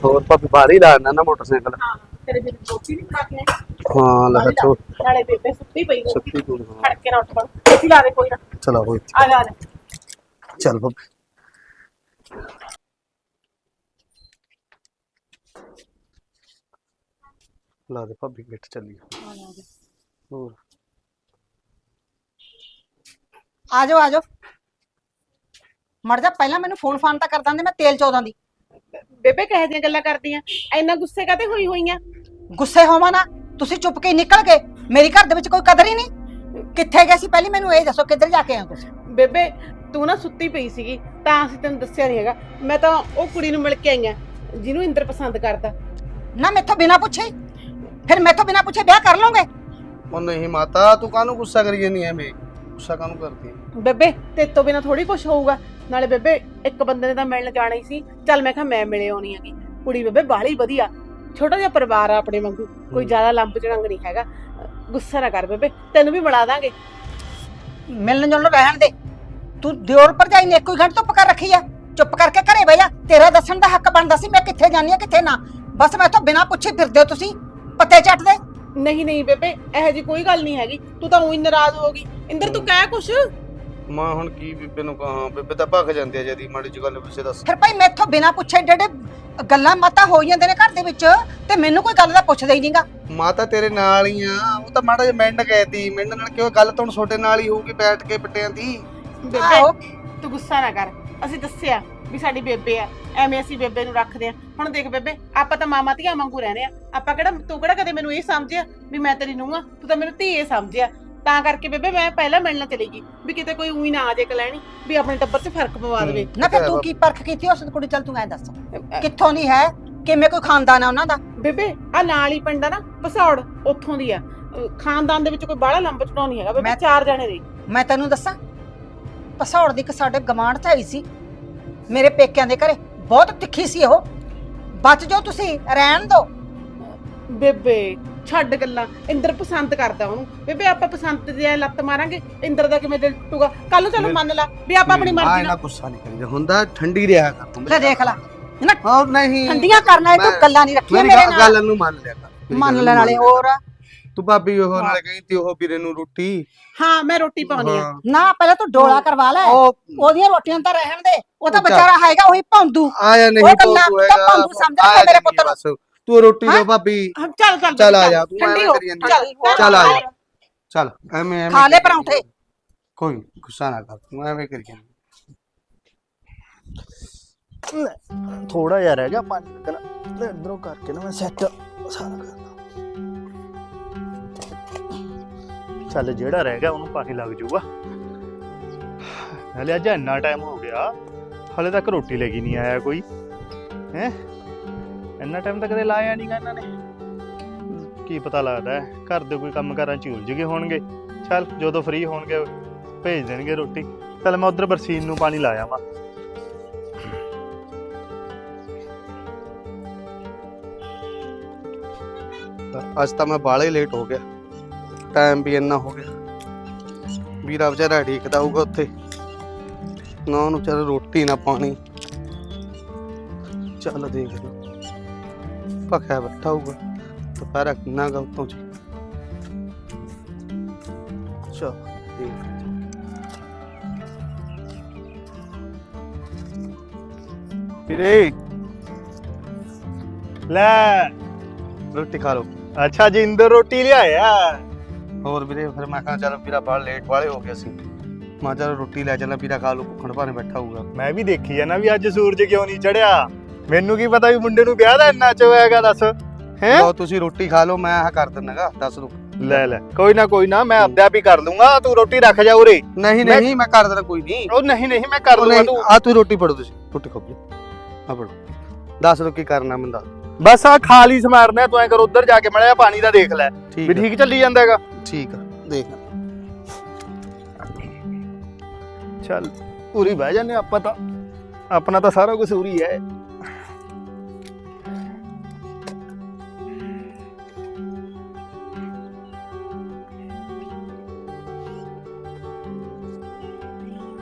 ਹੋਰ ਭਾਬੀ ਬਾਹਰ ਹੀ ਲਾਣਾ ਨਾ ਮੋਟਰਸਾਈਕਲ। ਹਾਂ ਤੇਰੇ ਵੀ ਰੋਟੀ ਨਹੀਂ ਖਾ ਕੇ? ਹਾਂ ਲੈ ਚੋ ਨਾਲੇ ਬੇਬੇ ਸੁੱਤੀ ਪਈ ਹੋਊਗੀ ਸੁੱਤੀ ਪਈ, ਹਾਂ। ਖੜ ਕੇ ਨਾ ਉੱਠ ਪੜ। ਇੱਥੇ ਲਾ ਦੇ ਕੋਈ ਨਾ। ਚਲਾ ਹੋਈ ਆ ਜਾ ਆ ਜਾ। ਚੱਲ ਭਾਬੀ। ਲਾ ਦੇ ਭਾਬੀ ਗਿੱਟ ਚੱਲੀ ਹੋਰ? ਆ ਜਾਓ ਆ ਜਾਓ। ਮਰ ਜਾ ਪਹਿਲਾਂ ਮੈਨੂੰ ਫੋਨ ਫਾਨ ਤਾਂ ਕਰ ਦਿੰਦੇ ਮੈਂ ਤੇਲ ਚੋਦਾਂ ਦੀ। ਬੇਬੇ ਕਹੇ ਦੀਆਂ ਗੱਲਾਂ ਕਰਦੀਆਂ? ਐਨਾ ਗੁੱਸੇ ਕਾਤੇ ਹੋਈ ਹੋਈਆਂ? ਗੁੱਸੇ ਹੋਵਾਂ ਨਾ? ਤੁਸੀਂ ਚੁੱਪ ਕੇ ਨਿਕਲ ਗਏ। ਮੇਰੀ ਘਰ ਦੇ ਵਿੱਚ ਕੋਈ ਕਦਰ ਹੀ ਨਹੀਂ। ਕਿੱਥੇ ਗਏ ਸੀ ਪਹਿਲੀ? ਮੈਨੂੰ ਇਹ ਦੱਸੋ ਕਿੱਧਰ ਜਾ ਕੇ ਆਏ ਹੋ ਤੁਸੀਂ? ਬੇਬੇ ਤੂੰ ਨਾ ਸੁੱਤੀ ਪਈ ਸੀਗੀ ਤਾਂ ਅਸੀਂ ਤੈਨੂੰ ਦੱਸਿਆ ਨਹੀਂ ਹੈਗਾ। ਮੈਂ ਤਾਂ ਉਹ ਕੁੜੀ ਨੂੰ ਮਿਲ ਕੇ ਆਈ ਆ ਜਿਹਨੂੰ ਇੰਦਰ ਪਸੰਦ ਕਰਦਾ। ਨਾ ਮੈਥੋਂ ਬਿਨਾ ਪੁੱਛੇ। ਹੀ? ਫਿਰ ਮੈਥੋਂ ਬਿਨਾ ਪੁੱਛੇ ਵਿਆਹ ਕਰ ਲਓਗੇ? ਉਹ ਨਹੀਂ ਮਾਤਾ ਤੂੰ ਕਾਹਨੂੰ ਗੁੱਸਾ ਕਰੀ ਜਾਂਦੀ ਐ ਮੈਂ ਗੁੱਸਾ ਕਾਹਨੂੰ ਕਰਦੀ? ਬੇਬੇ ਤੇ ਤੋਂ ਬਿਨਾ ਥੋੜੀ ਕੁਝ ਹੋਊਗਾ। ਨਾਲੇ ਬੇਬੇ ਇੱਕ ਬੰਦੇ ਨੇ ਤਾਂ ਮਿਲਣ ਜਾਣਾ ਹੀ ਸੀ। ਚੱਲ ਮੈਂ ਕਿਹਾ ਮੈਂ ਮਿਲੇ ਆਉਣੀ ਹੈਗੀ। ਕੁੜੀ ਬੇਬੇ ਬਾਹਲੀ ਵਧੀਆ। ਛੋਟਾ ਜਿਹਾ ਪਰਿਵਾਰ ਆ ਆਪਣੇ ਵਾਂਗੂ। ਕੋਈ। ਜ਼ਿਆਦਾ ਲੰਬ ਚੜੰਗ ਨਹੀਂ ਹੈਗਾ। ਗੁੱਸਾ ਨਾ ਕਰ ਬੇਬੇ। ਤੈਨੂੰ ਵੀ ਮਿਲਾ ਦਾਂਗੇ। ਮਿਲਣ ਜੁਲਣ ਰਹਿਣ ਦੇ। ਤੂੰ ਦਿਓਰ ਭਰਜਾਈ ਨੇ ਇੱਕੋ ਹੀ ਘੰਟ ਧੁੱਪ ਕਰ ਰੱਖੀ ਆ। ਚੁੱਪ ਕਰਕੇ ਘਰੇ ਬਹਿ ਜਾ। ਤੇਰਾ ਦੱਸਣ ਦਾ ਹੱਕ ਬਣਦਾ ਸੀ ਮੈਂ ਕਿੱਥੇ ਜਾਣੀ ਆ ਕਿੱਥੇ ਨਾ। ਬਸ ਮੈਥੋਂ ਬਿਨਾ ਪੁੱਛੇ ਫਿਰਦੇ ਹੋ ਤੁਸੀਂ। ਪੱਤੇ ਚੱਟਦੇ। ਨਹੀਂ ਨਹੀਂ ਬੇਬੇ ਇਹੋ ਜੀ ਕੋਈ ਗੱਲ ਨਹੀਂ ਹੈਗੀ। ਤੂੰ ਤਾਂ ਉਹੀ ਨਾਰਾਜ਼ ਹੋ ਗਈ। ਇੰਦਰ ਤੂੰ ਕਹਿ ਕੁਛ। ਮੈਂ ਹੁਣ ਕੀ ਬੀਬੇ ਨੂੰ ਕਹਾਂ? ਬੀਬੇ ਤਾਂ ਭੱਗ ਜਾਂਦੀ ਆ ਜਦੀ ਮਾੜੀ ਜਿਹੀ ਗੱਲ ਪਿੱਛੇ ਦੱਸ। ਫਿਰ ਭਾਈ ਮੈਥੋਂ ਬਿਨਾ ਪੁੱਛੇ ਜਿਹੜੇ ਗੱਲਾਂ ਮਾਤਾ ਹੋ ਜਾਂਦੇ ਨੇ ਘਰ ਦੇ ਵਿੱਚ ਤੇ ਮੈਨੂੰ ਕੋਈ ਗੱਲ ਦਾ ਪੁੱਛਦਾ ਹੀ ਨਹੀਂਗਾ। ਮਾਤਾ ਤੇਰੇ ਨਾਲ ਹੀ ਆ। ਉਹ ਤਾਂ ਮਾੜਾ ਜਿਹਾ ਮਿੰਡ ਕਹਿਤੀ ਮਿੰਡ ਨਾਲ ਕਿਉਂ ਗੱਲ ਤਾਂ ਹੁਣ ਛੋਟੇ ਨਾਲ ਹੀ ਹੋਊਗੀ ਬੈਠ ਕੇ ਪੱਟਿਆਂ ਦੀ? ਆਹੋ। ਬੇਬੇ ਤੂੰ ਗੁੱਸਾ ਨਾ ਕਰ। ਅਸੀਂ ਦੱਸਿਆ ਵੀ ਸਾਡੀ ਬੇਬੇ ਆ ਐਵੇਂ ਅਸੀਂ ਬੇਬੇ ਨੂੰ ਰੱਖਦੇ ਆ। ਹੁਣ ਦੇਖ ਬੇਬੇ ਆਪਾਂ ਤਾਂ ਮਾਮਾ ਧੀਆਂ ਵਾਂਗੂ ਰਹਿੰਦੇ ਆ। ਆਪਾਂ ਕਿਹੜਾ ਤੂੰ ਕਿਹੜਾ ਕਦੇ ਮੈਨੂੰ ਇਹ ਸਮਝਿਆ ਵੀ ਮੈਂ ਤੇਰੀ ਨੂੰਹ ਆ? ਤੂੰ ਤਾਂ ਮੈਨੂੰ ਧੀਏ ਸਮਝਿਆ। ਤਾਂ ਕਰਕੇ ਬੇਬੇ ਮੈਂ ਪਹਿਲਾਂ ਮਿਲਣਾ ਚਲੀ ਗਈ ਵੀ ਕਿਤੇ ਕੋਈ ਉਹੀ ਨਾ ਆ ਜੇ ਕਲੈਣੀ ਵੀ ਆਪਣੇ ਟੱਬਰ 'ਚ ਫ਼ਰਕ ਪਵਾ ਦੇਵੇ। ਨਾ ਫਿਰ ਤੂੰ ਕੀ ਪਰਖ ਕੀਤੀ ਉਸ ਕੁੜੀ ਚੱਲ ਤੂੰ ਐ ਦੱਸ। ਕਿੱਥੋਂ ਦੀ ਹੈ? ਕਿਵੇਂ ਕੋਈ ਖਾਨਦਾਨ ਆ ਉਹਨਾਂ ਦਾ? ਬੇਬੇ ਆ ਨਾਲ ਹੀ ਪਿੰਡ ਆ ਨਾ ਪਸੌੜ ਉੱਥੋਂ ਦੀ ਆ। ਖਾਨਦਾਨ ਦੇ ਵਿੱਚ ਕੋਈ ਬਾਹਲਾ ਲੰਬ ਚੜਾਉ ਨਹੀਂ ਹੈਗਾ। ਬੇਬੇ ਮੈਂ- ਚਾਰ ਜਣੇ ਨੇ ਮੈਂ ਤੈਨੂੰ ਦੱਸਾਂ ਪਸੌੜ ਦੀ ਇੱਕ ਸਾਡੇ ਗਮਾਂਡ ਚ ਆਈ ਸੀ। ਮੇਰੇ ਪੇਕਿਆਂ ਦੇ ਘਰੇ ਬਹੁਤ ਤਿੱਖੀ ਸੀ ਉਹ। ਬਚ ਜਾਓ ਤੁਸੀਂ ਰਹਿਣ ਦਿਓ ਬੇਬੇ ਛੱਡ ਗੱਲਾਂ। ਇੰਦਰ ਪਸੰਦ ਕਰਦਾ ਉਹਨੂੰ। ਬੇਬੇ ਆਪਾਂ ਪਸੰਦ ਦੀ ਐ ਲੱਤ ਮਾਰਾਂਗੇ। ਇੰਦਰ ਦਾ ਕਿਵੇਂ ਦਿਲ ਟੁੱਟੂਗਾ? ਕੱਲ ਨੂੰ ਚਲੋ ਮੰਨ ਲਾ ਵੀ ਆਪਾਂ ਆਪਣੀ ਆ ਮਰਜ਼ੀ ਇਹਨਾਂ ਨਾਲ ਗੁੱਸਾ ਨਹੀਂ ਕਰੀਦਾ। ਹੁੰਦਾ ਠੰਡੀ ਰਿਹਾ ਕਰ ਤੂੰ। ਲੈ ਦੇਖ ਲੈ। ਨਾ ਹਾਂ ਨਹੀਂ। ਠੰਡੀਆਂ ਕਰਨਾ ਇਹ ਤੂੰ ਗੱਲਾਂ ਨਹੀਂ ਰੱਖੀਆਂ ਮੇਰੀ ਮੇਰੇ ਗੱਲ- ਨਾਲ। ਗੱਲ ਨੂੰ ਮੰਨ ਲਿਆ ਕਰ। ਮੇਰੀ ਮੰਨ ਗੱਲ ਲੈਣ ਨੂੰ ਵਾਲੇ ਹੋਰ ਕਰ। ਤੂੰ ਭਾਬੀ ਉਹ ਨਾਲੇ ਕਹੀ ਤੀ ਉਹ ਵੀਰੇ ਨੂੰ ਰੋਟੀ। ਹਾਂ ਮੈਂ ਰੋਟੀ ਪਾਉਣੀ ਆ। ਹਾਂ। ਨਾ ਪਹਿਲਾਂ ਤੂੰ ਡੋਲਾ ਕਰਵਾ ਲੈ। ਉਹ ਉਹਦੀਆਂ ਰੋਟੀਆਂ ਤਾਂ ਰਹਿਣ ਦੇ। ਉਹ ਤਾਂ ਚੱਲ। ਵਿਚਾਰਾ ਹੈਗਾ ਉਹੀ ਭੌਂਦੂ ਆਇਆ ਨਹੀਂ ਉਹ ਗੱਲਾਂ ਤੂੰ ਤੂੰ ਤਾਂ ਭੰਦੂ ਸਮਝਦਾ ਆਇਆ ਮੇਰੇ ਪੁੱਤ ਨੂੰ। ਤੂੰ ਰੋਟੀ? ਦੋ ਭਾਬੀ। ਹਾਂ, ਚੱਲ ਚੱਲ ਚੱਲ ਆ ਜਾ, ਤੂੰ ਠੰਡੀ ਐਵੇਂ ਹੋ। ਕਰੀ ਜਾਂਦੀ। ਚੱਲ ਚੱਲ ਆ ਜਾ। ਚੱਲ ਐਵੇਂ ਐਵੇਂ ਖਾ ਲੈ ਕਰੀ ਪਰੌਂਠੇ। ਕੋਈ ਨੀ, ਗੁੱਸਾ ਨਾ ਕਰ ਤੂੰ ਐਵੇਂ ਕਰੀ ਜਾਂਦੀ। ਥੋੜਾ ਜਿਹਾ ਰਹਿ ਗਿਆ ਪਾਣੀ ਲੱਗਣਾ ਤੇ ਇਧਰੋਂ ਕਰਕੇ ਨਾ ਮੈਂ ਸੈੱਟ ਸਾਰਾ ਕਰਦਾ ਚੱਲ ਜਿਹੜਾ ਰਹਿ ਗਿਆ ਉਹਨੂੰ ਪਾਣੀ ਲੱਗ ਜਾਊਗਾ। ਹਲੇ ਅੱਜ ਇੰਨਾ ਟਾਈਮ ਹੋ ਗਿਆ, ਹਲੇ ਤੱਕ ਰੋਟੀ ਲੈ ਕੇ ਨਹੀਂ ਆਇਆ ਕੋਈ। ਹੈ? ਇੰਨਾ ਟਾਈਮ ਤੱਕ ਕਦੇ ਲਾਇਆ ਨਹੀਂਗਾ ਇਹਨਾਂ ਨੇ। ਕੀ ਪਤਾ ਲੱਗਦਾ ਹੈ, ਘਰ ਦੇ ਕੋਈ ਕੰਮ ਕਾਰਾਂ ਚ ਉਲਝ ਗਏ ਹੋਣਗੇ। ਚੱਲ, ਜਦੋਂ ਫ੍ਰੀ ਹੋਣਗੇ, ਭੇਜ ਦੇਣਗੇ ਰੋਟੀ। ਚੱਲ ਮੈਂ ਉਧਰ ਬਰਸੀਨ ਨੂੰ ਪਾਣੀ ਲਾਇਆ ਵਾਂ। ਅੱਜ ਤਾਂ ਮੈਂ ਬਾਲੇ ਲੇਟ ਹੋ ਗਿਆ। ਟਾਈਮ ਵੀ ਇੰਨਾ ਹੋ ਗਿਆ। ਵੀਰਾ ਵਿਚਾਰਾ ਢੀਕਦਾ ਹੋਊਗਾ ਉੱਥੇ। ਨਾ ਉਹਨੂੰ ਚੱਲ ਰੋਟੀ ਨਾ ਪਾਣੀ। ਚੱਲ ਦੇਖ ਪੱਖਾ ਬੈਠਾ ਹੋਊਗਾ। ਦੁਪਹਿਰਾ ਕਿੰਨਾ ਗਾ ਉੱਤੋਂ ਚ। ਚੱਲ ਦੇਖ ਵੀਰੇ। ਲੈ। ਰੋਟੀ ਖਾ ਲਓ। ਅੱਛਾ ਜਿੰਦਰ ਰੋਟੀ ਲਿਆਇਆ। ਹੋਰ ਵੀਰੇ ਫਿਰ ਮੈਂ ਕਿਹਾ ਚੱਲ ਵੀਰਾ ਬਾਹਰ ਲੇਟ ਵਾਲੇ ਹੋ ਗਏ ਸੀ ਮੈਂ ਚੱਲ ਰੋਟੀ ਲੈ ਚੱਲਾਂ ਵੀਰਾ ਖਾ ਲੂ ਭੁੱਖਣ ਭਾਣੇ ਬੈਠਾ ਹੋਊਗਾ। ਮੈਂ ਵੀ ਦੇਖੀ ਆ ਨਾ ਵੀ ਅੱਜ ਸੂਰਜ ਕਿਉਂ ਨਹੀਂ ਚੜਿਆ। ਮੈਨੂੰ ਕੀ ਪਤਾ ਵੀ ਮੁੰਡੇ ਨੂੰ ਵਿਆਹ ਦਾ ਇੰਨਾ ਚੋ ਹੈਗਾ ਦੱਸ। ਹੈ? ਲਓ ਤੁਸੀਂ ਰੋਟੀ ਖਾ ਲਓ ਮੈਂ ਆਹ ਕਰ ਦਿੰਨਾਗਾ ਦੱਸ ਦੋ ਲੈ ਲੈ। ਕੋਈ ਨਾ ਕੋਈ ਨਾ ਮੈਂ ਆਪਦੇ ਆਪ ਹੀ ਕਰ ਲੂੰਗਾ ਤੂੰ ਰੋਟੀ ਰੱਖ ਜਾ ਉਰੇ। ਨਹੀਂ ਨਹੀਂ ਮੈਂ ਕਰ ਦੇਣਾ ਕੋਈ ਨਹੀਂ। ਉਹ ਨਹੀਂ ਨਹੀਂ ਮੈਂ ਕਰ ਲੂੰਗਾ ਤੂੰ। ਆ ਤੂੰ ਰੋਟੀ ਫੜੋ ਤੁਸੀਂ। ਰੋਟੀ ਖਾਓ ਆ ਫੜੋ। ਦੱਸ ਦੋ ਕੀ ਕਰਨਾ ਮੈਨੂੰ ਦੱਸ। ਬਸ ਆ ਖਾਲੀ ਸਮਾਰਨਾ ਤੂੰ ਐ ਕਰ ਉਧਰ ਜਾ ਕੇ ਮੜਿਆ ਪਾਣੀ ਦਾ ਦੇਖ ਲੈ ਵੀ ਠੀਕ ਆ, ਠੀਕ ਚੱਲੀ ਜਾਂਦਾ ਹੈਗਾ। ਠੀਕ ਆ ਦੇਖ ਚੱਲ। ਉਰੀ ਬਹਿ ਜਾਂਦੇ ਆਪਾਂ ਤਾਂ। ਆਪਣਾ ਤਾਂ ਸਾਰਾ ਕੁਝ ਉਰੀ ਹੈ।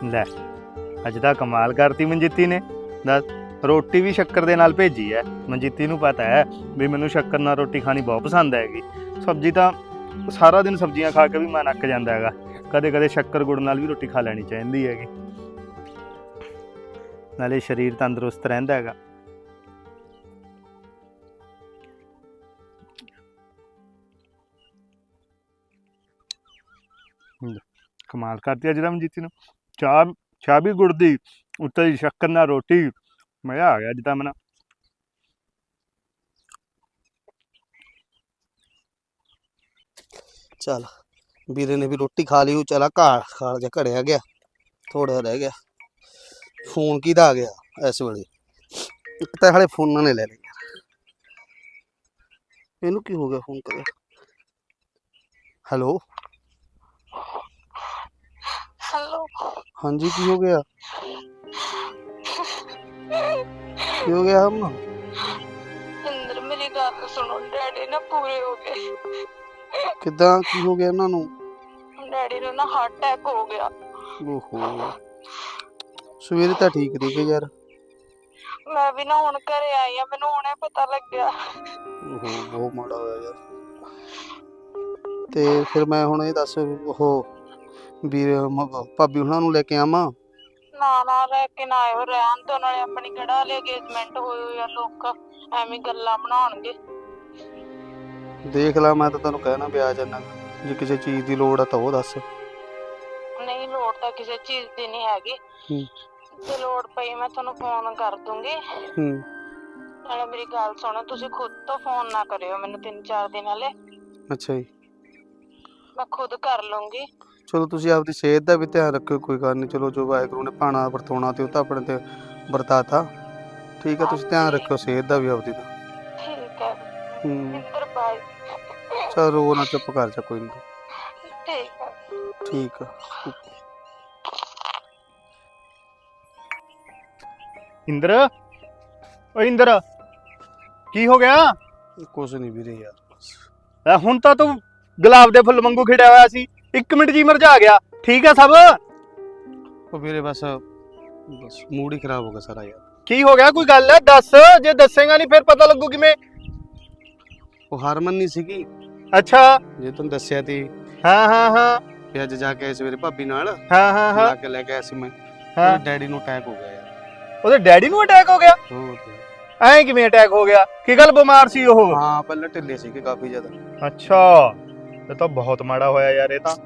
ਲੈ ਅੱਜ ਦਾ ਕਮਾਲ ਕਰਤੀ ਮਨਜੀਤੀ ਨੇ। ਦੱਸ। ਰੋਟੀ ਵੀ ਸ਼ੱਕਰ ਦੇ ਨਾਲ ਭੇਜੀ ਹੈ। ਮਨਜੀਤੀ ਨੂੰ ਪਤਾ ਹੈ ਵੀ ਮੈਨੂੰ ਸ਼ੱਕਰ ਨਾਲ ਰੋਟੀ ਖਾਣੀ ਬਹੁਤ ਪਸੰਦ ਹੈਗੀ। ਸਬਜ਼ੀ ਤਾਂ ਸਾਰਾ ਦਿਨ ਸਬਜ਼ੀਆਂ ਖਾ ਕੇ ਵੀ ਮਨ ਅੱਕ ਜਾਂਦਾ ਹੈਗਾ। ਕਦੇ ਕਦੇ ਸ਼ੱਕਰ ਗੁੜ ਨਾਲ ਵੀ ਰੋਟੀ ਖਾ ਲੈਣੀ ਚਾਹੀਦੀ ਹੈਗੀ। ਨਾਲੇ ਸਰੀਰ ਤੰਦਰੁਸਤ ਰਹਿੰਦਾ ਹੈਗਾ। ਕਮਾਲ ਕਰਤੀ ਅੱਜ ਤਾਂ ਮਨਜੀਤੀ ਨੂੰ। ਚਾਹ ਚਾਹ ਵੀ ਗੁੜ ਦੀ, ਉੱਤੇ ਸ਼ੱਕਰ ਨਾਲ ਰੋਟੀ ਮਜ਼ਾ ਆ ਗਿਆ ਅੱਜ ਤਾਂ ਮਨਾ। ਚੱਲ ਵੀਰੇ ਨੇ ਵੀ ਰੋਟੀ ਖਾ ਲਈ ਉਹ ਚਲਾ ਘਾਲ ਖਾਲ ਜਾ ਘੜਿਆ ਗਿਆ ਥੋੜਾ ਰਹਿ ਗਿਆ। ਫੋਨ ਕਿਹਦਾ ਆ ਗਿਆ ਇਸ ਵੇਲੇ? ਇੱਕ ਤਾਂ ਹਲੇ ਫੋਨਾਂ ਨੇ ਲੈ ਲਿਆ ਇਹਨੂੰ ਕੀ ਹੋ ਗਿਆ ਫੋਨ ਕਰਿਆ? ਹੈਲੋ? ਹੈਲੋ। ਹਾਂਜੀ ਕੀ ਹੋ ਗਿਆ? ਕੀ ਹੋ ਗਿਆ ਹਮ? ਇੰਦਰ ਮੇਰੀ ਗੱਲ ਸੁਣੋ ਡੈਡੀ ਨਾ ਪੂਰੇ ਹੋ ਗਏ। ਕਿੱਦਾਂ? ਕੀ ਹੋ ਗਿਆ ਇਹਨਾਂ ਨੂੰ? ਡੈਡੀ ਨੂੰ ਨਾ ਹਾਰਟ ਅਟੈਕ ਹੋ ਗਿਆ। ਓਹੋ। ਸਵੇਰੇ ਤਾਂ ਠੀਕ ਸੀਗੇ ਯਾਰ। ਮੈਂ ਵੀ ਨਾ ਹੁਣ ਘਰੇ ਆਈ ਆ ਮੈਨੂੰ ਹੁਣੇ ਪਤਾ ਲੱਗਿਆ। ਓਹੋ ਬਹੁਤ ਮਾੜਾ ਹੋਇਆ ਯਾਰ। ਤੇ ਫਿਰ ਮੈਂ ਹੁਣ ਇਹ ਦੱਸ ਉਹ ਵੀਰ ਮ- ਭਾਬੀ ਉਹਨਾਂ ਨੂੰ ਲੈ ਕੇ ਆਵਾਂ? ਨਾ ਨਾ ਰਹਿ ਕੇ ਨਾ ਆਇਓ ਰਹਿਣ ਤੋਂ ਨਾਲੇ ਆਪਣੀ ਕਿਹੜਾ ਲਈ ਅਗੇਜਮੈਂਟ ਹੋਈ ਹੋਈ ਆ ਲੋਕ ਐਵੇਂ ਗੱਲਾਂ ਬਣਾਉਣਗੇ। ਦੇਖ ਲਾ ਮੈਂ ਤਾਂ ਤੈਨੂੰ ਕਹਿਣਾ ਪਿਆ ਜਾਨਾ। ਜੇ ਕਿਸੇ ਚੀਜ਼ ਦੀ ਲੋੜ ਆ ਤਾਂ ਉਹ ਦੱਸ। ਨਹੀਂ ਲੋੜ ਤਾਂ ਕਿਸੇ ਚੀਜ਼ ਦੀ ਨਹੀਂ ਹੈਗੀ। ਹੂੰ। ਜੇ ਲੋੜ ਪਈ ਮੈਂ ਤੁਹਾਨੂੰ ਫੋਨ ਕਰ ਦੂੰਗੀ। ਹੂੰ। ਨਾਲੇ ਮੇਰੀ ਗੱਲ ਸੁਣੋ ਤੁਸੀਂ ਖੁਦ ਤੋਂ ਫੋਨ ਨਾ ਕਰਿਓ ਮੈਨੂੰ ਤਿੰਨ ਚਾਰ ਦਿਨ ਹਲੇ। ਅੱਛਾ ਜੀ। ਮੈਂ ਖੁਦ ਕਰ ਲੂੰਗੀ। ਚਲੋ ਤੁਸੀਂ ਆਪਦੀ ਸਿਹਤ ਦਾ ਵੀ ਧਿਆਨ ਰੱਖਿਓ ਕੋਈ ਗੱਲ ਨਹੀਂ। ਚਲੋ ਜੋ ਵਾਹਿਗੁਰੂ ਨੇ ਪਾਣਾ ਵਰਤਾਉਣਾ ਤੇ ਉਹ ਤਾਂ ਆਪਣੇ ਤੇ ਵਰਤਾਤਾ। ਠੀਕ ਹੈ ਤੁਸੀਂ ਧਿਆਨ ਰੱਖਿਓ ਸਿਹਤ ਦਾ ਵੀ ਆਪਦੀ ਦਾ। ਠੀਕ ਹੈ ਹੂੰ। ਇੰਦਰ ਬਾਈ ਚਲ ਰੋ ਨਾ ਚੁੱਪ ਕਰ ਜਾ ਕੋਈ ਨਹੀਂ ਠੀਕ ਹੈ ਠੀਕ ਆ। ਇੰਦਰ? ਓ ਇੰਦਰ ਕੀ ਹੋ ਗਿਆ? ਕੁਛ ਨਹੀਂ ਵੀਰੇ ਯਾਰ ਬਸ। ਲੈ ਹੁਣ ਤਾਂ ਤੂੰ ਗੁਲਾਬ ਦੇ ਫੁੱਲ ਵਾਂਗੂ ਖਿੜਿਆ ਹੋਇਆ ਸੀ। 1 ਮਿੰਟ ਜੀ ਮਰਜਾ ਗਿਆ। ਠੀਕ ਆ ਸਭ? ਉਹ ਵੀਰੇ ਬਸ ਬਸ ਮੂਡ ਹੀ ਖਰਾਬ ਹੋ ਗਿਆ ਸਾਰਾ ਯਾਰ। ਕੀ ਹੋ ਗਿਆ? ਕੋਈ ਗੱਲ ਹੈ? ਦੱਸ ਜੇ ਦੱਸੇਗਾ ਨਹੀਂ ਫਿਰ ਪਤਾ ਲੱਗੂ ਕਿਵੇਂ। ਉਹ ਹਰਮਨ ਨਹੀਂ ਸੀਗੀ। ਅੱਛਾ। ਜੇ ਤੁਹਾਨੂੰ ਦੱਸਿਆ ਤੀ ਹਾਂ ਹਾਂ ਹਾਂ। ਵੀ ਅੱਜ ਜਾ ਕੇ ਆਏ ਸਵੇਰੇ ਭਾਬੀ ਨਾਲ। ਹਾਂ ਹਾਂ ਹਾਂ। ਕੇ ਲੈ ਕੇ ਆਇਆ ਸੀ ਮੈਂ। ਹਾਂ। ਡੈਡੀ ਨੂੰ ਅਟੈਕ ਹੋ ਗਿਆ ਯਾਰ। ਉਹਦੇ ਡੈਡੀ ਨੂੰ ਅਟੈਕ ਹੋ ਗਿਆ? ਹੋਰ ਕੀ। ਐਂ ਕਿਵੇਂ ਅਟੈਕ ਹੋ ਗਿਆ? ਕੀ ਗੱਲ ਬਿਮਾਰ ਸੀ ਉਹ? ਹਾਂ ਪਹਿਲਾਂ ਢਿੱਲੇ ਸੀਗੇ ਕਾਫੀ ਜ਼ਿਆਦਾ। ਅੱਛਾ। ਇਹ ਤਾਂ ਬਹੁਤ ਮਾੜਾ ਹੋਇਆ ਯਾਰ ਇਹ ਤਾਂ।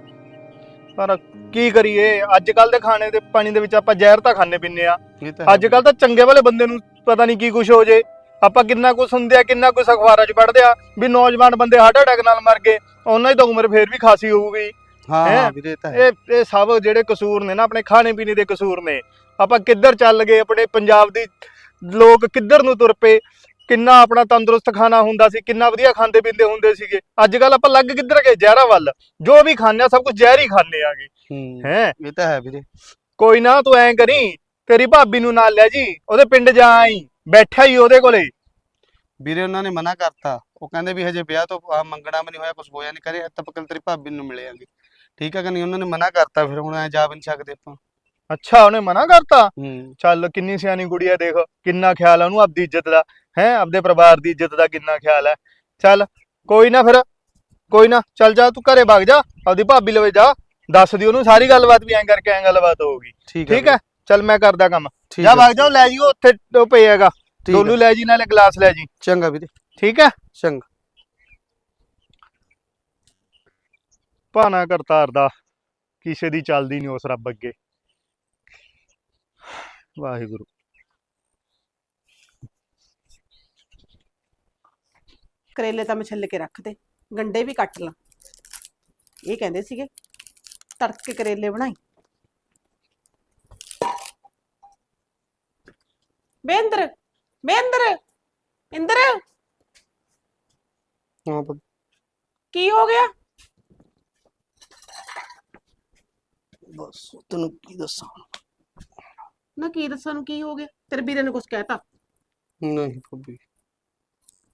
ਪਰ ਕੀ ਕਰੀਏ ਅੱਜ ਕੱਲ ਦੇ ਖਾਣੇ ਦੇ ਪਾਣੀ ਦੇ ਵਿੱਚ ਆਪਾਂ ਜ਼ਹਿਰ ਤਾਂ ਖਾਣੇ ਪੀਂਦੇ ਆ ਇਹ ਤਾਂ ਹੈ। ਅੱਜ ਕੱਲ ਤਾਂ ਚੰਗੇ ਵਾਲੇ ਬੰਦੇ ਨੂੰ ਪਤਾ ਨਹੀਂ ਕੀ ਕੁਝ ਹੋ ਜੇ। ਆਪਾਂ ਕਿੰਨਾ ਕੁ ਸੁਣਦੇ ਆ ਕਿੰਨਾ ਕੁ ਅਖਬਾਰਾਂ 'ਚ ਪੜ੍ਹਦੇ ਆ ਵੀ ਨੌਜਵਾਨ ਬੰਦੇ ਹਾਰਟ ਅਟੈਕ ਨਾਲ ਮਰ ਗਏ ਉਹਨਾਂ ਦੀ ਤਾਂ ਉਮਰ ਫੇਰ ਵੀ ਖਾਸੀ ਹੋਊਗੀ। ਹਾਂ ਹੈਂ? ਹਾਂ? ਵੀਰੇ ਇਹ ਤਾਂ ਹੈ। ਇਹ ਇਹ ਸਭ ਜਿਹੜੇ ਕਸੂਰ ਨੇ ਨਾ ਆਪਣੇ ਖਾਣੇ ਪੀਣੇ ਦੇ ਕਸੂਰ ਨੇ। ਆਪਾਂ ਕਿੱਧਰ ਚੱਲ ਗਏ ਆਪਣੇ ਪੰਜਾਬ ਦੀ ਲੋਕ ਕਿੱਧਰ ਨੂੰ ਤੁਰ ਪਏ ਕਿੰਨਾ ਆਪਣਾ ਤੰਦਰੁਸਤ ਖਾਣਾ ਹੁੰਦਾ ਸੀ ਕਿੰਨਾ ਵਧੀਆ ਖਾਂਦੇ ਪੀਂਦੇ ਹੁੰਦੇ ਸੀਗੇ। ਅੱਜ ਕੱਲ ਆਪਾਂ ਲੱਗ ਕਿੱਧਰ ਗਏ? ਜ਼ਹਿਰਾਂ ਵੱਲ। ਜੋ ਵੀ ਖਾਂਦੇ ਆ ਸਭ ਕੁਝ ਜ਼ਹਿਰ ਹੀ ਖਾਂਦੇ ਆਗੇ। ਹੂੰ ਇਹ ਤਾਂ ਹੈ ਵੀਰੇ। ਕੋਈ ਨਾ ਤੂੰ ਐਂ ਕਰੀ ਤੇਰੀ ਭਾਬੀ ਨੂੰ ਨਾਲ ਲੈ ਜੀ ਉਹਦੇ ਪਿੰਡ ਜਾ ਆਈ ਬੈਠਾ ਹੀ ਉਹਦੇ ਕੋਲੇ। ਵੀਰੇ ਉਹਨਾਂ ਨੇ ਮਨਾ ਕਰਤਾ। ਉਹ ਕਹਿੰਦੇ ਵੀ ਹਜੇ ਵਿਆਹ ਤੋਂ ਆ ਮੰਗਣਾ ਵੀ ਨਹੀਂ ਹੋਇਆ ਕੁਝ ਹੋਇਆ ਨਹੀਂ ਕਰੇ ਤੱਕ ਤੇਰੀ ਭਾਬੀ ਨੂੰ ਮਿਲੇਆਂਗੇ ਠੀਕ ਹੈ ਕਿ ਨਹੀਂ? ਉਹਨਾਂ ਨੇ ਮਨਾ ਕਰਤਾ ਫਿਰ ਹੁਣ ਐ ਜਾ ਵੀ ਨਹੀਂ ਸਕਦੇ ਆਪਾਂ। ਅੱਛਾ ਉਹਨੇ ਮਨਾ ਕਰਤਾ? ਹੂੰ। ਚੱਲ ਕਿੰਨੀ ਸਿਆਣੀ ਕੁੜੀ ਆ ਦੇਖ ਕਿੰਨਾ ਖਿਆਲ ਆ ਉਹਨੂੰ ਆਪਦੀ ਇੱਜ਼ਤ ਦਾ ਹੈ? ਆਪਦੇ ਪਰਿਵਾਰ ਦੀ ਇੱਜ਼ਤ ਦਾ ਕਿੰਨਾ ਖਿਆਲ ਹੈ ਚੱਲ ਕੋਈ ਨਾ ਫਿਰ ਕੋਈ ਨਾ ਚੱਲ ਜਾ ਤੂੰ ਘਰੇ ਵਗ ਜਾ ਆਪਦੀ ਭਾਬੀ ਲਵੇ ਜਾ ਦੱਸ ਦੀ ਉਹਨੂੰ ਸਾਰੀ ਗੱਲਬਾਤ ਵੀ ਐਂ ਕਰਕੇ ਐਂ ਗੱਲਬਾਤ ਹੋਊਗੀ। ਠੀਕ ਠੀਕ ਹੈ ਚੱਲ ਮੈਂ ਕਰਦਾ ਕੰਮ। ਠੀਕ ਜਾ ਹੈ ਵਗ ਜਾ ਲੈ ਜੀ ਉੱਥੇ ਉਹ ਪਏ ਹੈਗਾ। ਠੀਕ ਹੈ। ਡੋਲੂ ਲੈ ਜੀ ਨਾਲੇ ਗਲਾਸ ਲੈ ਜੀ। ਚੰਗਾ ਵੀਰੇ। ਠੀਕ ਹੈ ਚੰਗਾ। ਭਾਣਾ ਕਰਤਾਰ ਦਾ ਕਿਸੇ ਦੀ ਚੱਲਦੀ ਨਹੀਂ ਉਸ ਰੱਬ ਅੱਗੇ। ਵਾਹਿਗੁਰੂ। ਕਰੇਲੇ ਤਾਂ ਮੈਂ ਛਿੱਲ ਕੇ ਰੱਖ ਦੇ ਗੰਡੇ ਵੀ ਕੱਟ ਲਾਂ। ਇਹ ਕਹਿੰਦੇ ਸੀਗੇ ਤੜਕੇ ਕਰੇਲੇ ਬਣਾਈ। ਬੇਂਦਰ ਬੇਂਦਰ ਇੰਦਰ। ਹਾਂ ਪ- ਕੀ ਹੋ ਗਿਆ? ਬਸ ਤੈਨੂੰ ਕੀ ਦੱਸਾਂ? ਨਾ ਕੀ ਦੱਸਾਂ ਨੂੰ ਕੀ ਹੋ ਗਿਆ? ਤੇਰੇ ਵੀਰੇ ਨੇ ਕੁਝ ਕਹਿਤਾ ਨਹੀਂ ਭਾਬੀ।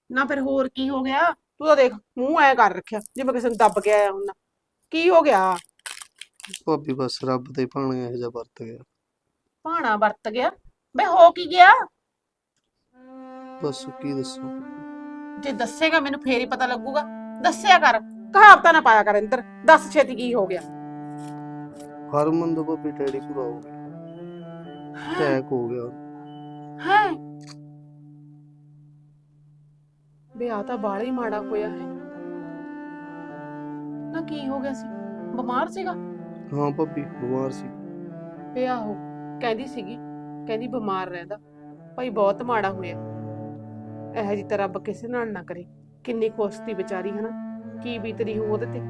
ਨਾ ਫਿਰ ਹੋਰ ਕੀ ਹੋ ਗਿਆ? ਤੂੰ ਤਾਂ ਦੇਖ ਮੂੰਹ ਐ ਕਰ ਰੱਖਿਆ ਜਿਵੇਂ ਕਿਸੇ ਨੂੰ ਦੱਬ ਕੇ ਆਇਆ ਹੁੰਦਾ। ਕੀ ਹੋ ਗਿਆ? ਭਾਬੀ ਬਸ ਰੱਬ ਦੇ ਭਾਣੇ ਇਹੋ ਜਿਹਾ ਵਰਤ ਗਿਆ। ਭਾਣਾ ਵਰਤ ਗਿਆ? ਬੇ ਹੋ ਕੀ ਗਿਆ? ਬਸ ਕੀ ਦੱਸਾਂ? ਜੇ ਦੱਸੇਗਾ ਮੈਨੂੰ ਫੇਰ ਹੀ ਪਤਾ ਲੱਗੂਗਾ। ਦੱਸਿਆ ਕਰ ਕਹਾਵਤਾਂ ਨਾ ਪਾਇਆ ਕਰ ਇੰਦਰ। ਦੱਸ ਛੇਤੀ ਕੀ ਹੋ ਗਿਆ। ਹਰਮਨ ਦਾ ਭਾਬੀ ਡੈਡੀ ਪੂਰਾ ਹੋ ਗਿਆ ਟੈਕ ਹੋ ਗਿਆ ਹੈ ਵਿਆਹ ਤਾਂ ਬਾਲਾ ਹੀ ਮਾੜਾ ਹੋਇਆ ਹੈ। ਨਾ ਕੀ ਹੋ ਗਿਆ ਸੀ? ਬਿਮਾਰ ਸੀਗਾ? ਹਾਂ ਭਾਬੀ ਬਿਮਾਰ ਸੀ। ਵਿਆਹ ਹੋ ਕਹਿੰਦੀ ਸੀਗੀ ਕਹਿੰਦੀ ਬਿਮਾਰ ਰਹਿੰਦਾ। ਭਾਈ ਬਹੁਤ ਮਾੜਾ ਹੋਇਆ। ਇਹ ਜੀ ਤਾਂ ਰੱਬ ਕਿਸੇ ਨਾਲ ਨਾ ਕਰੇ। ਕਿੰਨੀ ਸੀ ਵਿਚਾਰੀ ਹਨਾ ਕੀ ਬੀਤਦੀ ਹੋ ਉਹਦੇ ਤੇ।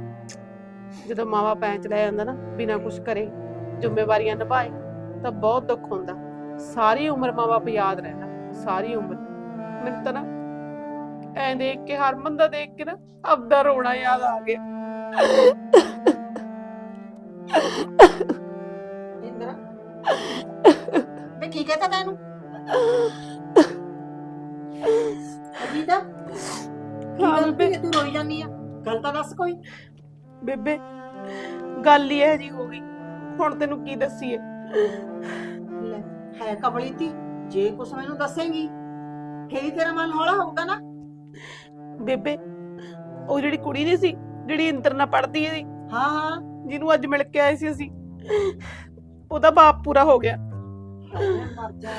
ਜਦੋਂ ਮਾਵਾ ਪੈਂਚ ਲੈ ਜਾਂਦਾ ਨਾ ਬਿਨਾਂ ਕੁਝ ਕਰੇ ਜ਼ਿੰਮੇਵਾਰੀਆਂ ਨਿਭਾਏ। ਤਾਂ ਬਹੁਤ ਦੁੱਖ ਹੁੰਦਾ। ਸਾਰੀ ਉਮਰ ਮਾਂ ਬਾਪ ਯਾਦ ਰਹਿਣਾ ਸਾਰੀ ਉਮਰ। ਮੈਨੂੰ ਤਾਂ ਨਾ ਐਂ ਦੇਖ ਕੇ ਹਰਮਨ ਦਾ ਦੇਖ ਕੇ ਨਾ ਆਪਦਾ ਰੋਣਾ ਯਾਦ ਆ ਗਿਆ। ਇੰਦਰਾ ਵੇ ਕੀ ਕਹਤਾ ਤੈਨੂੰ? ਅਜੀਤਾ ਹਾਂ ਹਾਂ ਬੇਬੇ। ਤੂੰ ਰੋਈ ਜਾਂਦੀ ਆ? ਗੱਲ ਤਾਂ ਦੱਸ ਕੋਈ। ਬੇਬੇ ਗੱਲ ਹੀ ਇਹ ਜੀ ਹੋ ਗਈ। ਹੁਣ ਤੈਨੂੰ ਕੀ ਦੱਸੀਏ? ਲੈ ਹੈ ਕਬਲੀ ਤੀ ਜੇ ਕੁਛ ਮੈਨੂੰ ਦੱਸੇਂਗੀ ਫੇਰ ਹੀ ਤੇਰਾ ਮਨ ਹੌਲਾ ਹੋਊਗਾ ਨਾ। ਬੇਬੇ ਉਹ ਜਿਹੜੀ ਕੁੜੀ ਨਹੀਂ ਸੀ ਜਿਹੜੀ ਇੰਦਰ ਨਾਲ ਪੜਦੀ ਸੀ ਹਾਂ ਹਾਂ। ਜਿਹਨੂੰ ਅੱਜ ਮਿਲ ਕੇ ਆਏ ਸੀ ਅਸੀਂ ਉਹਦਾ ਬਾਪ ਪੂਰਾ ਹੋ ਗਿਆ। ਮੈਂ ਮਰ ਜਾ।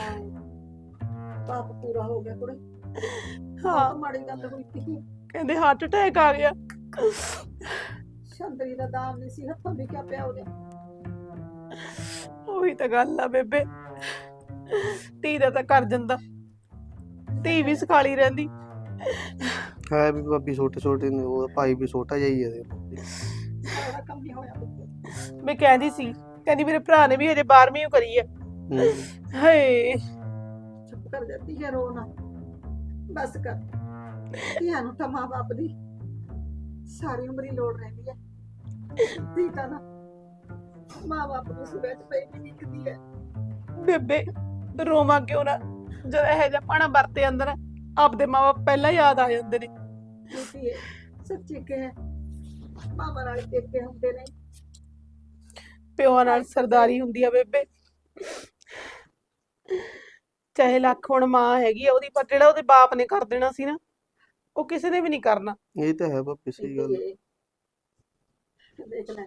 ਪਾਪ ਪੂਰਾ ਹੋ ਗਿਆ ਕੁੜੇ। ਹਾਂ। ਹਾਂ ਮਾੜੀ ਗੱਲ ਹੋਈ ਤੀ ਕਹਿੰਦੇ ਹਾਰਟ ਅਟੈਕ ਆ ਗਿਆ। ਸ਼ੰਦਰੀ ਦਾ ਦਾਮ ਨਹੀਂ ਸੀ ਹੱਥੋਂ ਵੀ ਕਿਆ ਪਿਆ ਉਹਦੇ। ਉਹੀ ਤਾਂ ਗੱਲ ਆ ਬੇਬੇ। ਧੀ ਦਾ ਤਾਂ ਕਰ ਜਾਂਦਾ ਧੀ ਵੀ ਸਖਾਲੀ ਰਹਿੰਦੀ। ਹੈ ਵੀ ਭਾਬੀ ਛੋਟੇ ਛੋਟੇ ਨੇ ਉਹ ਭਾਈ ਵੀ ਛੋਟਾ ਜਿਹਾ ਹੀ ਹੈ। ਮੈਂ ਕਹਿੰਦੀ ਸੀ ਕਹਿੰਦੀ ਮੇਰੇ ਭਰਾ ਨੇ ਵੀ ਹਜੇ 12ਵੀਂ ਕਰੀ ਹੈ। ਹਮ, ਹਏ। ਚੁੱਪ ਕਰ ਜਾਂਦੀ ਹੈ ਰੋਣਾ ਬਸ ਕਰ। ਧੀਆਂ ਨੂੰ ਤਾਂ ਮਾਂ ਬਾਪ ਦੀ ਸਾਰੀ ਉਮਰ ਹੀ ਲੋੜ ਰਹਿੰਦੀ ਹੈ ਧੀ ਤਾਂ ਨਾ ਮਾਂ ਬਾਪ ਨੂੰ ਸੁਬਹ ਚ ਪਈ ਨਹੀਂ ਨਿਕਦੀ ਹੈ ਬੇਬੇ ਰੋਵਾ ਕਿਉਂ ਨਾ? ਜਦ ਇਹ ਜਿਹਾ ਪਾਣਾ ਵਰਤੇ ਅੰਦਰ ਆਪਦੇ ਮਾਪੇ ਪਹਿਲਾਂ ਯਾਦ ਆ ਜਾਂਦੇ ਨੇ। ਸੱਚੀ ਕਹਿ। ਮਾਂ ਨਾਲ ਦੇਖੇ ਹੁੰਦੇ ਨੇ। ਪਿਓ ਨਾਲ ਸਰਦਾਰੀ ਹੁੰਦੀ ਆ ਬੇਬੇ। ਚਾਹੇ ਲੱਖ ਹੁਣ ਮਾਂ ਹੈਗੀ ਆ ਉਹਦੀ ਪਰ ਜਿਹੜਾ ਉਹਦੇ ਬਾਪ ਨੇ ਕਰ ਦੇਣਾ ਸੀ ਨਾ ਉਹ ਕਿਸੇ ਨੇ ਵੀ ਨਹੀਂ ਕਰਨਾ। ਇਹ ਤਾਂ ਹੈ ਭਾਬੀ ਸਹੀ ਗੱਲ ਦੇਖ ਲੈ।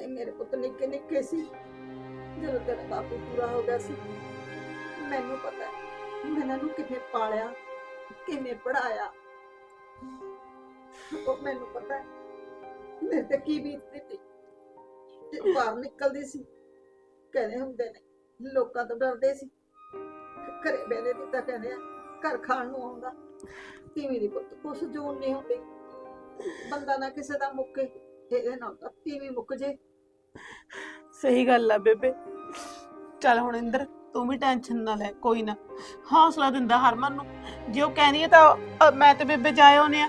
ਇਹ ਮੇਰੇ ਪੁੱਤ ਨਿੱਕੇ ਨਿੱਕੇ ਸੀ। ਜਦੋਂ ਤੇਰਾ ਬਾਪੂ ਪੂਰਾ ਹੋ ਗਿਆ ਸੀ, ਮੈਨੂੰ ਪਤਾ ਹੈ ਮੈਂ ਇਹਨਾਂ ਨੂੰ ਕਿਵੇਂ ਪਾਲਿਆ, ਕਿਵੇਂ ਪੜਾਇਆ ਉਹ ਮੈਨੂੰ ਪਤਾ ਹੈ ਮੇਰੇ ਤੇ ਕੀ ਬੀਤਦੀ ਸੀ ਤੇ ਬਾਹਰ ਨਿਕਲਦੀ ਸੀ, ਕਹਿੰਦੇ ਹੁੰਦੇ ਨੇ, ਲੋਕਾਂ ਤੋਂ ਡਰਦੇ ਸੀ। ਘਰੇ ਬੈਲੇ ਦੀ ਤਾਂ ਕਹਿੰਦੇ ਆ, ਘਰ ਖਾਣ ਨੂੰ ਆਉਂਦਾ। ਤੀਵੀਂ ਦੀ ਪੁੱਤ ਕੁਛ ਜੂਨ ਨਹੀਂ ਹੁੰਦੀ। ਬੰਦਾ ਨਾ ਕਿਸੇ ਦਾ ਮੁੱਕੇ। ਇਹਦੇ ਨਾਲ ਤਾਂ ਤੀਵੀਂ ਮੁੱਕ ਜੇ। ਸਹੀ ਗੱਲ ਆ ਬੇਬੇ। ਚੱਲ ਹੁਣ ਇੰਦਰ ਤੂੰ ਵੀ ਟੈਨਸ਼ਨ ਨਾ ਲੈ ਕੋਈ ਨਾ। ਹੌਸਲਾ ਦਿੰਦਾ ਹਰਮਨ ਨੂੰ। ਜੇ ਉਹ ਕਹਿੰਦੀ ਹੈ ਤਾਂ ਅ, ਮੈਂ ਤੇ ਬੇਬੇ ਜਾਏ ਆਉਨੇ ਆ।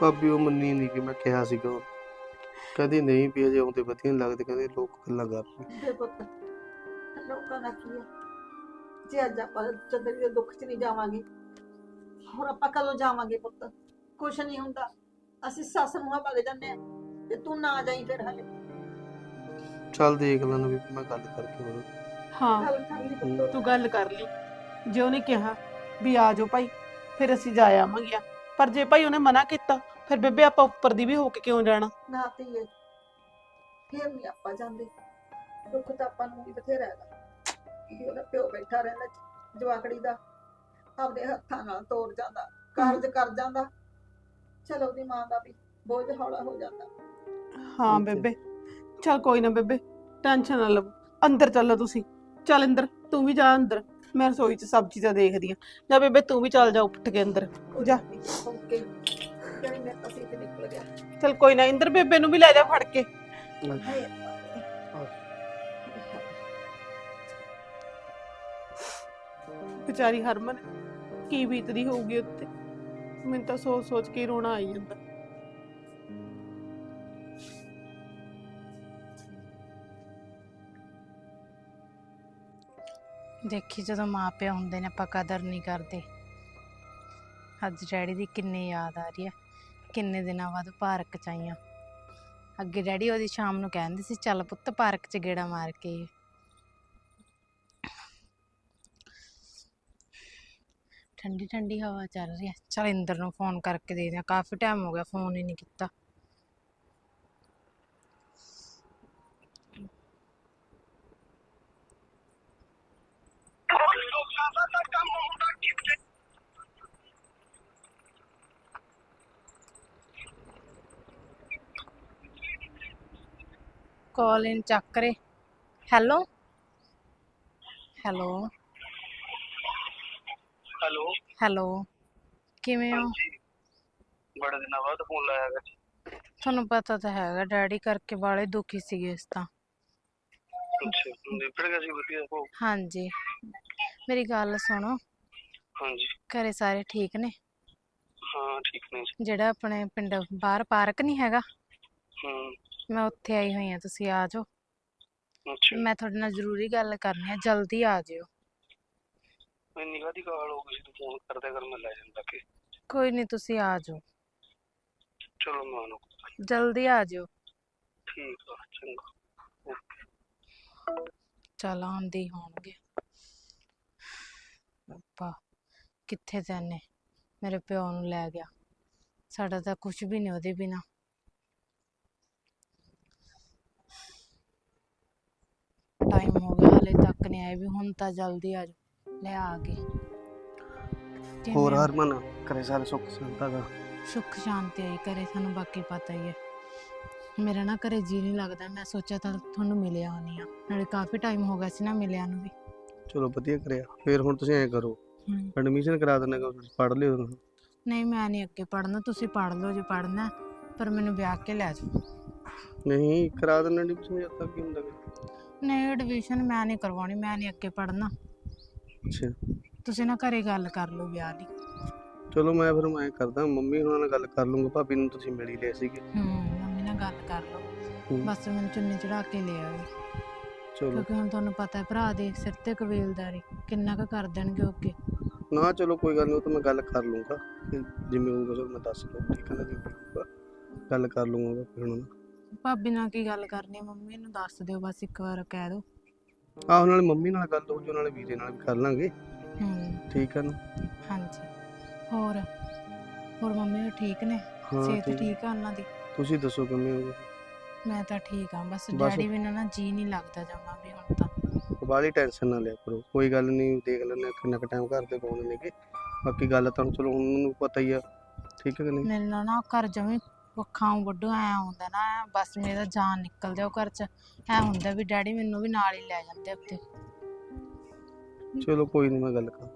ਭਾਬੀ ਉਹ ਮੰਨੀ ਨਹੀਂ ਕਿ ਮੈਂ ਕਿਹਾ ਸੀਗਾ। ਉਹਨੂੰ। ਕਹਿੰਦੀ ਨਹੀਂ ਵੀ ਅਜੇ ਆਉਂਦੇ ਵਧੀਆ ਨਹੀਂ ਲੱਗਦੇ ਕਹਿੰਦੇ ਲੋਕ ਗੱਲਾਂ ਕਰਦੇ ਦੇ ਪੁੱਤ ਲੋਕਾਂ ਦਾ ਕੀ ਹੈ ਜੇ ਅੱਜ ਆਪਾਂ ਚੰਦਰੀ ਦੇ ਦੁੱਖ 'ਚ ਨਹੀਂ ਜਾਵਾਂਗੇ ਹੋਰ ਆਪਾਂ ਕਦੋਂ ਜਾਵਾਂਗੇ ਪੁੱਤ? ਕੁਛ ਨਹੀਂ ਹੁੰਦਾ। ਅਸੀਂ ਸੱਸ ਨੂੰ ਭਗ ਜਾਂਦੇ ਆ। ਤੇ ਤੂੰ ਨਾ ਜਾਈ ਫਿਰ ਹਲੇ। ਚੱਲ ਦੇਖ ਲੈਣਾ ਵੀ ਮੈਂ ਗੱਲ ਕਰਕੇ ਬਰੋ ਹਾਂ ਗੱਲ ਕਰ ਲਈ ਪੁੱਤ ਤੂੰ ਗੱਲ ਕਰ ਲਈ। ਜੇ ਉਹਨੇ ਕਿਹਾ ਵੀ ਆ ਜਾਓ ਭਾਈ ਫਿਰ ਅਸੀਂ ਜਾ ਆਵਾਂਗੇ ਪਰ ਜੇ ਭਾਈ ਉਹਨੇ ਮਨਾ ਕੀਤਾ ਫਿਰ ਬੇਬੇ ਆਪਾਂ ਉੱਪਰ ਦੀ ਵੀ ਹੋ ਕੇ ਕਿਉਂ ਜਾਣਾ? ਨਾ ਧੀਏ ਫਿਰ ਨਹੀਂ ਆਪਾਂ ਜਾਂਦੇ। ਦੁੱਖ ਤਾਂ ਆਪਾਂ ਨੂੰ ਵੀ ਬਥੇਰਾ ਹੈਗਾ। ਵੀ ਉਹਦਾ ਪਿਓ ਬੈਠਾ ਰਹਿੰਦਾ ਜਵਾਕੜੀ ਦਾ। ਆਪਦੇ ਹੱਥਾਂ ਨਾਲ ਤੋੜ ਜਾਂਦਾ ਕਾਰਜ ਕਰ ਜਾਂਦਾ। ਚਲੋ ਉਹਦੀ ਮਾਂ ਦਾ ਵੀ ਬੋਝ ਹੌਲਾ ਹੋ ਜਾਂਦਾ। ਹਾਂ. ਬੇਬੇ। ਚਲ ਕੋਈ ਨਾ ਬੇਬੇ ਟੈਨਸ਼ਨ ਨਾ ਲਵੋ। ਅੰਦਰ ਚੱਲੋ ਤੁਸੀਂ। ਚੱਲ ਅੰਦਰ ਤੂੰ ਵੀ ਜਾ ਅੰਦਰ। ਮੈਂ ਰਸੋਈ 'ਚ ਸਬਜ਼ੀ ਤਾਂ ਦੇਖਦੀ ਆ ਜਾ ਬੇਬੇ ਤੂੰ ਵੀ ਚੱਲ ਜਾ ਉੱਠ ਕੇ ਅੰਦਰ। ਜਾ। ਓਕੇ। ਜਿਹੜੀ ਮੈਂ ਅਸੀਂ ਤੇ ਨਿਕਲ ਗਿਆ। ਚਲ ਕੋਈ ਨਾ ਇੰਦਰ ਬੇਬੇ ਨੂੰ ਵੀ ਲੈ ਜਾ ਫੜ ਕੇ। ਹਾਏ। ਵਿਚਾਰੀ ਹਰਮਨ ਕੀ ਬੀਤਦੀ ਹੋਊਗੀ ਉੱਤੇ ਮੈਨੂੰ ਤਾਂ ਸੋਚ ਸੋਚ ਕੇ ਹੀ ਰੋਣਾ ਆਈ ਜਾਂਦਾ। ਦੇਖੀ ਜਦੋਂ ਮਾਂ ਪਿਓ ਹੁੰਦੇ ਨੇ, ਆਪਾਂ ਕਦਰ ਨਹੀਂ ਕਰਦੇ। ਅੱਜ ਡੈਡੀ ਦੀ ਕਿੰਨੀ ਯਾਦ ਆ ਰਹੀ ਹੈ ਕਿੰਨੇ ਦਿਨਾਂ ਬਾਅਦ ਪਾਰਕ ਚ ਆਈਆਂ ਅੱਗੇ ਡੈਡੀ ਉਹਦੀ ਸ਼ਾਮ ਨੂੰ ਕਹਿੰਦੇ ਸੀ, ਚੱਲ ਪੁੱਤ ਪਾਰਕ ਚ ਗੇੜਾ ਮਾਰ ਕੇ ਠੰਡੀ ਠੰਡੀ ਹਵਾ ਚੱਲ ਰਹੀ ਹੈ ਚਲ ਇੰਦਰ ਨੂੰ ਫੋਨ ਕਰਕੇ ਦੇ ਦਿਆਂ ਕਾਫੀ ਟਾਈਮ ਹੋ ਗਿਆ ਫੋਨ ਹੀ ਨਹੀਂ ਕੀਤਾ। ਕਾਲ ਇਨ ਚੱਕ ਰੇ ਹੈਲੋ। ਹੈਲੋ। ਹੈਲੋ। ਹੈਲੋ। ਕਿਵੇਂ ਹੋ? ਬੜੇ ਦਿਨਾਂ ਬਾਅਦ ਫੋਨ ਲਾਇਆ ਗਾ ਤੁਹਾਨੂੰ ਪਤਾ ਤਾਂ ਹੈਗਾ ਡੈਡੀ ਕਰਕੇ ਵਾਲੇ ਦੁਖੀ ਸੀਗੇ ਇਸ ਤਾਂ। ਅੱਛਾ ਨਿਪਟ ਗਿਆ ਸੀ ਵਧੀਆ ਉਹ ਹਾਂਜੀ। ਮੇਰੀ ਗੱਲ ਸੁਣੋ। ਹਾਂਜੀ। ਘਰੇ ਸਾਰੇ ਠੀਕ ਨੇ? ਹਾਂ ਠੀਕ ਨੇ ਜਿਹੜਾ ਆਪਣੇ ਪਿੰਡ ਬਾਹਰ ਪਾਰਕ ਨਹੀਂ ਹੈਗਾ? ਹੂੰ। ਮੈਂ ਉੱਥੇ ਆਈ ਹੋਈ ਹਾਂ ਤੁਸੀਂ ਆ ਜਾਓ। ਅੱਛਾ। ਮੈਂ ਤੁਹਾਡੇ ਨਾਲ ਜ਼ਰੂਰੀ ਗੱਲ ਕਰਨੀ ਹੈ ਜਲਦੀ ਆ ਜਿਓ। ਮੈਂ ਨਿਗਾਹ ਦੀ ਕਾਲ ਹੋ ਗਈ ਤੂੰ ਫੋਨ ਕਰਦਿਆ ਕਰ ਮੈਂ ਲੈ ਜਾਂਦਾ ਕਿ ਕੋਈ ਨਹੀਂ ਤੁਸੀਂ ਆ ਜਾਓ। ਚਲੋ ਮੈਂ ਉਹਨੂੰ ਜਲਦੀ ਆ ਜਿਓ। ਠੀਕ ਆ ਚੰਗਾ। ਚੱਲ ਆਉਂਦੇ ਹੀ ਹੋਣਗੇ। ਅੱਪਾ ਕਿੱਥੇ ਜਾਨੇ ਮੇਰੇ ਪਿਓ ਨੂੰ ਲੈ ਗਿਆ। ਸਾਡਾ ਤਾਂ ਕੁਝ ਵੀ ਨਹੀਂ ਉਹਦੇ ਬਿਨਾ। ਟਾਈਮ ਹੋ ਗਿਆ ਹਲੇ ਤੱਕ ਨਹੀਂ ਆਏ ਵੀ ਹੁਣ ਤਾਂ ਜਲਦੀ ਆ ਜਾਓ ਲੈ ਆ ਗਏ ਹੋਰ? ਹਰਮਨ ਕਰੇ ਸਾਰੇ ਸੁੱਖ ਸੰਤਾ ਦਾ ਸੁੱਖ ਸ਼ਾਂਤੀ ਆਈ ਘਰੇ ਤੁਹਾਨੂੰ ਬਾਕੀ ਪਤਾ ਹੀ ਹੈ ਮੇਰਾ ਨਾ ਘਰੇ ਜੀ ਨਹੀਂ ਲੱਗਦਾ ਮੈਂ ਸੋਚਿਆ ਤਾਂ ਤੁਹਾਨੂੰ ਮਿਲਿਆ ਹੋਣੀ ਆ ਨਾਲੇ ਕਾਫੀ ਟਾਈਮ ਹੋ ਗਿਆ ਸੀ ਨਾ ਮਿਲਿਆ ਨੂੰ ਵੀ। ਚਲੋ ਵਧੀਆ ਕਰਿਆ ਫਿਰ ਹੁਣ ਤੁਸੀਂ ਐਂ ਕਰੋ ਹਮ। ਐਡਮਿਸ਼ਨ ਕਰਾ ਦਿੰਦੇ ਕਿ ਪੜ੍ਹ ਲਿਓ ਨਹੀਂ ਮੈਂ ਨਹੀਂ ਅੱਗੇ ਪੜ੍ਹਨਾ ਤੁਸੀਂ ਪੜ੍ਹ ਲਓ ਜੇ ਪੜ੍ਹਨਾ ਪਰ ਮੈਨੂੰ ਵਿਆਹ ਕੇ ਲੈ ਜਾਓ। ਨਹੀਂ ਕਰਾ ਦਿੰਦੇ ਐਡਮਿਸ਼ਨ ਜਦ ਤੱਕ ਕੀ ਹੁੰਦਾ ਗਾ। ਨਹੀਂ ਐਡਮਿਸ਼ਨ ਮੈਂ ਨਹੀਂ ਕਰਵਾਉਣੀ ਮੈਂ ਨਹੀਂ ਅੱਗੇ ਪੜ੍ਹਨਾ। ਅੱਛਾ। ਤੁਸੀਂ ਨਾ ਘਰੇ ਗੱਲ ਕਰ ਲਓ ਵਿਆਹ ਦੀ। ਚਲੋ ਮੈਂ ਫਿਰ ਮੈਂ ਕਰਦਾ ਮੰਮੀ ਹੁਣਾਂ ਨਾਲ ਗੱਲ ਕਰ ਲੂੰਗਾ ਭਾਬੀ ਨੂੰ ਤੁਸੀਂ ਮਿਲ ਹੀ ਲਏ ਸੀਗੇ। ਹੂੰ ਮੰਮੀ ਨਾਲ ਗੱਲ ਕਰ ਲਓ। ਹੂੰ। ਬਸ ਮੈਨੂੰ ਚੁੰਨੀ ਚੜਾ ਕੇ ਲੈ ਆਓ। ਚਲੋ। ਕਿਉਂਕਿ ਹੁਣ ਤੁਹਾਨੂੰ ਪਤਾ ਹੈ ਭਰਾ ਦੇ ਸਿਰ ਤੇ ਕਬੀਲਦਾਰੀ ਕਿੰਨਾ ਕੁ ਕਰ ਦੇਣਗੇ ਉਹ ਅੱਗੇ। ਨਾ ਚਲੋ ਕੋਈ ਗੱਲ ਨਹੀਂ ਉਹ ਤਾਂ ਮੈਂ ਗੱਲ ਕਰ ਲੂੰਗਾ। ਤੇ ਜਿਵੇਂ ਹੋਊਗਾ ਚਲੋ ਮੈਂ ਦੱਸ ਦੂੰ ਠੀਕ ਹੈ ਨਾ ਜਿਵੇਂ ਹੋਊਗਾ। ਗੱਲ ਕਰ ਲੂੰਗਾ ਫਿਰ ਹੁਣ। ਭਾਬੀ ਨਾਲ ਕੀ ਗੱਲ ਕਰਨੀ ਮੰਮੀ ਨੂੰ ਦੱਸ ਦਿਓ ਬਸ ਇੱਕ ਵਾਰ ਕਹਿ ਦਿਓ। ਆਹ ਨਾਲੇ ਮੰਮੀ ਨਾਲ ਗੱਲ ਹੋ ਜੂ ਨਾਲੇ ਵੀਰੇ ਨਾਲ ਵੀ ਕਰ ਲਾਂਗੇ। ਹੂੰ। ਠੀਕ ਹੈ ਨਾ? ਹਾਂਜੀ। ਹੋਰ? ਹੋਰ ਮੰਮੀ ਉਹ ਠੀਕ ਨੇ? ਹਾਂ ਸਿਹਤ ਠੀਕ। ਠੀਕ ਆ ਉਹਨਾਂ ਦੀ? ਤੁਸੀਂ ਦੱਸੋ ਕਿਵੇਂ ਹੋ ਮੈਂ ਤਾਂ ਠੀਕ ਆ ਬਸ ਬਸ। ਡੈਡੀ ਬਿਨਾਂ ਨਾ ਜੀ ਨਹੀਂ ਲੱਗਦਾ ਜਮਾ ਵੀ ਹੁਣ ਤਾਂ। ਬਾਲੀ ਟੈਨਸ਼ਨ ਨਾ ਲਿਆ ਕਰੋ ਕੋਈ ਗੱਲ ਨਹੀਂ ਦੇਖ ਹਾਂ ਕਿੰਨਾ ਕੁ ਟਾਈਮ ਘਰ ਦੇ ਪਾਉਣੇ ਨੇਗੇ। ਬਾਕੀ ਗੱਲ ਤਾਂ ਹੁਣ ਚਲੋ ਹੁਣ ਮੈਨੂੰ ਪਤਾ ਹੀ ਆ। ਠੀਕ ਹੈ ਕਿ ਨਹੀਂ? ਮੇਰੇ ਨਾਲ ਨਾ ਘਰ ਜਮੀ ਅੱਖਾਂ ਵੱਡੋ, ਐ ਆਉਂਦਾ ਨਾ, ਬਸ ਮੇਰਾ ਜਾਨ ਨਿਕਲਦਾ ਉਹ ਘਰ ਚ। ਐ ਹੁੰਦਾ ਵੀ ਡੈਡੀ ਮੈਨੂੰ ਵੀ ਨਾਲ ਹੀ ਲੈ ਜਾਂਦੇ ਉੱਤੇ ਚਲੋ ਕੋਈ ਨਹੀਂ ਮੈਂ ਗੱਲ ਕਰ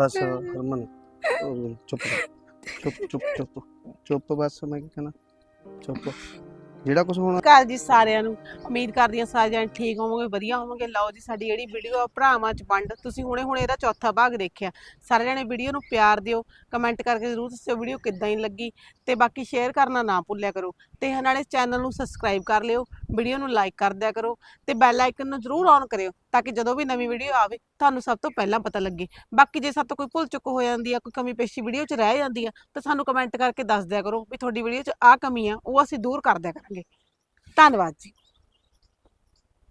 ਬਸ ਹਰਮਨ, ਉਹ ਚੁੱਪ ਚੁੱਪ ਚੁੱਪ ਚੁੱਪ। ਚੁੱਪ ਬਸ, ਮੈਂ ਕੀ ਕਹਿਣਾ? ਚੁੱਪ। ਜਿਹੜਾ ਕੁਝ ਹੋਣਾ। ਕਾਲ ਜੀ ਸਾਰਿਆਂ ਨੂੰ ਉਮੀਦ ਕਰਦੀ ਹਾਂ ਸਾਰੇ ਜਣੇ ਠੀਕ ਹੋਵੋਗੇ, ਵਧੀਆ ਹੋਵੋਗੇ। ਲਓ ਜੀ, ਸਾਡੀ ਜਿਹੜੀ ਵੀਡੀਓ ਆ ਭਰਾਵਾਂ ਚ ਵੰਡ। ਤੁਸੀਂ ਹੁਣੇ ਹੁਣੇ ਇਹਦਾ ਚੌਥਾ ਭਾਗ ਦੇਖਿਆ। ਸਾਰੇ ਜਣੇ ਵੀਡੀਓ ਨੂੰ ਪਿਆਰ ਦਿਓ ਕਮੈਂਟ ਕਰਕੇ ਜ਼ਰੂਰ ਦੱਸਿਓ ਵੀਡੀਓ ਕਿੱਦਾਂ ਹੀ ਲੱਗੀ। ਤੇ ਬਾਕੀ ਸ਼ੇਅਰ ਕਰਨਾ ਨਾ ਭੁੱਲਿਆ ਕਰੋ। ਤੇ ਨਾਲੇ ਚੈਨਲ ਨੂੰ ਸਬਸਕ੍ਰਾਈਬ ਕਰ ਲਿਓ। ਵੀਡੀਓ ਨੂੰ ਲਾਈਕ ਕਰ ਦਿਆ ਕਰੋ ਤੇ ਬੈਲ ਆਈਕਨ ਨੂੰ ਜ਼ਰੂਰ ਔਨ ਕਰਿਓ ਤਾਂ ਕਿ ਜਦੋਂ ਵੀ ਨਵੀਂ ਵੀਡੀਓ ਆਵੇ ਤੁਹਾਨੂੰ ਸਭ ਤੋਂ ਪਹਿਲਾਂ ਪਤਾ ਲੱਗੇ। ਬਾਕੀ ਜੇ ਸਭ ਤੋਂ ਕੋਈ ਭੁੱਲ ਚੁੱਕ ਹੋ ਜਾਂਦੀ ਆ, ਕੋਈ ਕਮੀ ਪੇਸ਼ੀ ਵੀਡੀਓ 'ਚ ਰਹਿ ਜਾਂਦੀ ਆ, ਤਾਂ ਸਾਨੂੰ ਕਮੈਂਟ ਕਰਕੇ ਦੱਸ ਦਿਆ ਕਰੋ ਵੀ ਤੁਹਾਡੀ ਵੀਡੀਓ 'ਚ ਆਹ ਕਮੀ ਆ, ਉਹ ਅਸੀਂ ਦੂਰ ਕਰ ਦਿਆ ਕਰਾਂਗੇ। ਧੰਨਵਾਦ ਜੀ।